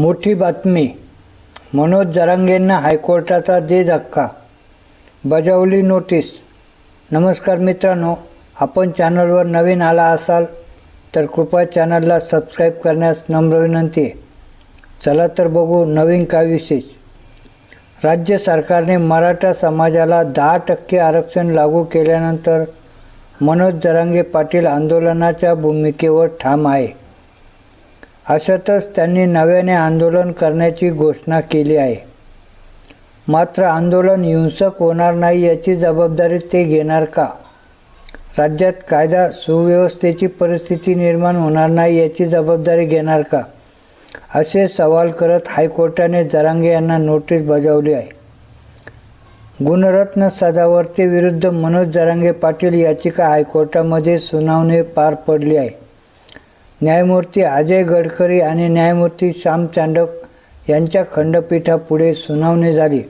मोठी बातमी. मनोज जरांगेंना हायकोर्टाचा दे धक्का. बजावली नोटीस. नमस्कार मित्रांनो आपण चॅनलवर नवीन आला असाल तर कृपया चॅनलला सबस्क्राईब करण्यास नम्र विनंती आहे. चला तर बघू नवीन काय विशेष. राज्य सरकारने मराठा समाजाला दहा टक्के आरक्षण लागू केल्यानंतर मनोज जरांगे पाटील आंदोलनाच्या भूमिकेवर ठाम आहे. अशातच त्यांनी नव्याने आंदोलन करण्याची घोषणा केली आहे. मात्र आंदोलन हिंसक होणार नाही याची जबाबदारी ते घेणार का? राज्यात कायदा सुव्यवस्थेची परिस्थिती निर्माण होणार नाही याची जबाबदारी घेणार का? असे सवाल करत हायकोर्टाने जरांगे यांना नोटीस बजावली आहे. गुणरत्न सदावर्ते विरुद्ध मनोज जरांगे पाटील याचिका हायकोर्टामध्ये सुनावणी पार पडली आहे. न्यायमूर्ती अजय गडकरी आणि न्यायमूर्ती श्याम चांडक यांच्या खंडपीठापुढे सुनावणी झाली.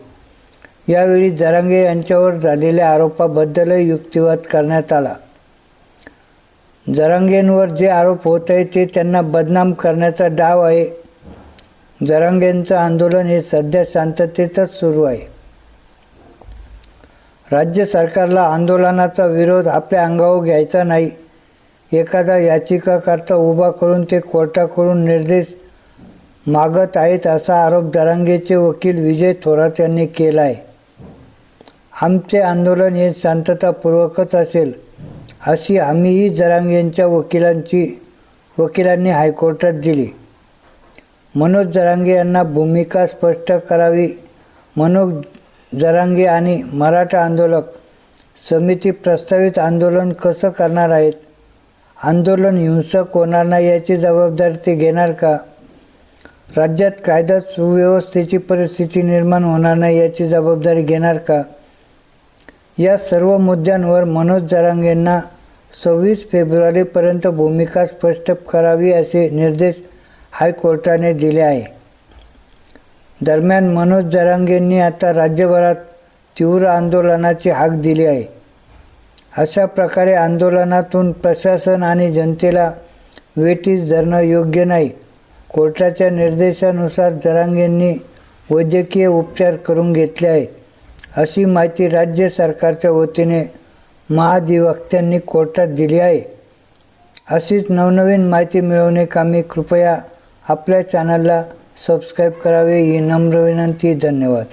यावेळी जरांगे यांच्यावर झालेल्या आरोपाबद्दलही युक्तिवाद करण्यात आला. जरांगेंवर जे आरोप होत आहे ते त्यांना बदनाम करण्याचा डाव आहे. जरांगेंचं आंदोलन हे सध्या शांततेतच सुरू आहे. राज्य सरकारला आंदोलनाचा विरोध आपल्या अंगावर घ्यायचा नाही. एखादा याचिकाकर्ता उभा करून ते कोर्टाकडून निर्देश मागत आहेत असा आरोप जरांगेचे वकील विजय थोरात यांनी केला आहे आमचे आंदोलन हे शांततापूर्वकच असेल अशी आम्हीही जरांगेंच्या वकिलांची वकिलांनी हायकोर्टात दिली. मनोज जरांगे यांना भूमिका स्पष्ट करावी मनोज जरांगे आणि मराठा आंदोलक समिती प्रस्तावित आंदोलन कसं करणार आहेत? आंदोलन हिंसक होणार नाही याची जबाबदारी ते घेणार का? राज्यात कायदा सुव्यवस्थेची परिस्थिती निर्माण होणार नाही याची जबाबदारी घेणार का? या सर्व मुद्द्यांवर मनोज जरांगेंना सव्वीस फेब्रुवारीपर्यंत भूमिका स्पष्ट करावी असे निर्देश हायकोर्टाने दिले आहे. दरम्यान मनोज जरांगेंनी आता राज्यभरात तीव्र आंदोलनाची हाक दिली आहे. अशा प्रकारे आंदोलनातून प्रशासन आणि जनतेला वेटीस धरणं योग्य नाही. कोर्टाच्या निर्देशानुसार जरांगेंनी वैद्यकीय उपचार करून घेतले आहे अशी माहिती राज्य सरकारच्या वतीने महाधिवक्त्यांनी कोर्टात दिली आहे. अशीच नवनवीन माहिती मिळवणे कृपया आपल्या चॅनलला सबस्क्राईब करावे ही नम्र विनंती. धन्यवाद.